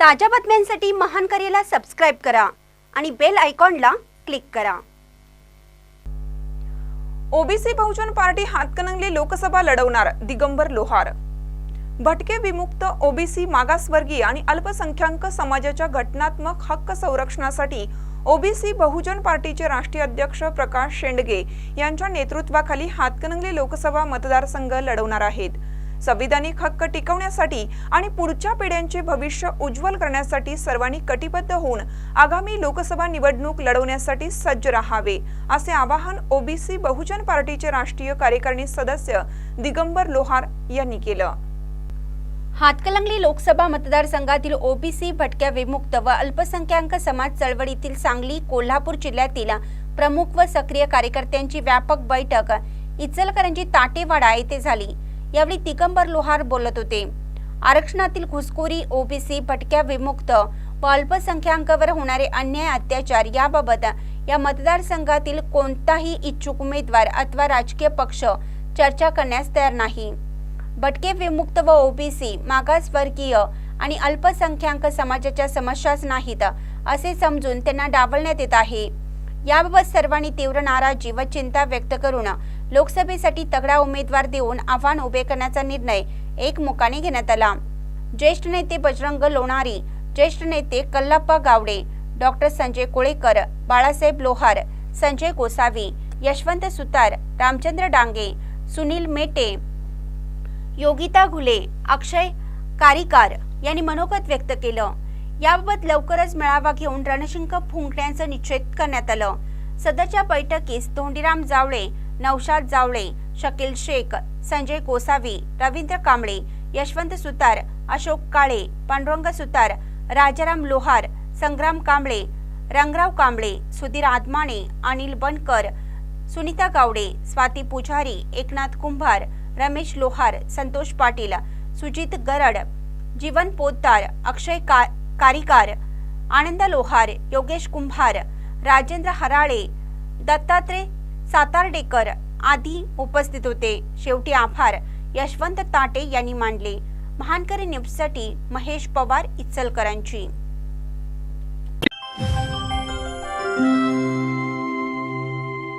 ताज्या बातम्यांसाठी महान करेला सबस्क्राईब करा आणि बेल आयकॉनला क्लिक करा. ओबीसी बहुजन पार्टी हातकणंगले लोकसभा लढवणार दिगंबर लोहार. भटके विमुक्त ओबीसी मागासवर्गीय आणि अल्पसंख्याक समाजाच्या घटनात्मक हक्क संरक्षणासाठी ओबीसी बहुजन पार्टीचे राष्ट्रीय अध्यक्ष प्रकाश शेंडगे यांच्या नेतृत्वाखाली हातकणंगले लोकसभा मतदारसंघ लढवणार आहेत. संविधानिक हक्क टिकवण्यासाठी आणि पुढच्या पिढ्यांचे भविष्य उज्ज्वल करण्यासाठी सर्वांनी कटिबद्ध होऊन आगामी लोकसभा निवडणूक लढवण्यासाठी सज्ज राहावे असे आवाहन ओबीसी बहुजन पार्टीचे राष्ट्रीय कार्यकारिणी सदस्य दिगंबर लोहार यांनी केलं. हातकलंगली लोकसभा मतदारसंघातील ओबीसी भटक्या विमुक्त व अल्पसंख्याक समाज चळवळीतील सांगली कोल्हापूर जिल्ह्यातील प्रमुख व सक्रिय कार्यकर्त्यांची व्यापक बैठक इचलकरंजी ताटेवाडा येथे झाली. यावेळी तिकंबर लोहार बोलत होते. आरक्षणातील घुसखोरी ओबीसी भटक्या विमुक्त व अल्पसंख्याकांवर होणारे अन्याय अत्याचार याबाबत या मतदारसंघातील कोणताही इच्छुक उमेदवार अथवा राजकीय पक्ष चर्चा करण्यास तयार नाही. भटके विमुक्त व ओबीसी मागासवर्गीय आणि अल्पसंख्याक समाजाच्या समस्याच नाहीत असे समजून त्यांना डावलण्यात येत आहे. याबाबत सर्वांनी तीव्र नाराजी व चिंता व्यक्त करून लोकसभेसाठी तगडा उमेदवार देऊन आव्हान उभे करण्याचा निर्णय एकमुखाने घेण्यात आला. ज्येष्ठ नेते बजरंग लोणारी ज्येष्ठ नेते कल्लप्पा गावडे डॉक्टर संजय कोळेकर बाळासाहेब लोहार संजय गोसावी यशवंत सुतार रामचंद्र डांगे सुनील मेटे योगिता घुले अक्षय कारिकार यांनी मनोगत व्यक्त केलं. याबाबत लवकरच मेळावा घेऊन रणशिंक फुंकण्याचं निश्चित करण्यात आलं. सध्याच्या बैठकीस धोंडीराम जावळे नौशाद जावळे शकील शेख संजय गोसावी रवींद्र कांबळे यशवंत सुतार अशोक काळे पांडुरंग सुतार राजाराम लोहार संग्राम कांबळे रंगराव कांबळे सुधीर आदमाणे अनिल बनकर सुनीता गावडे स्वाती पुजारी एकनाथ कुंभार रमेश लोहार संतोष पाटील सुजित गरड जीवन पोद्दार अक्षय का कारिकार आनंद लोहार योगेश कुंभार राजेंद्र हराळे दत्तात्रय सातारडेकर आदी उपस्थित होते. शेवटी आभार. यशवंत ताटे यांनी मांडले. महानकरी न्यूजसाठी महेश पवार इचलकरांची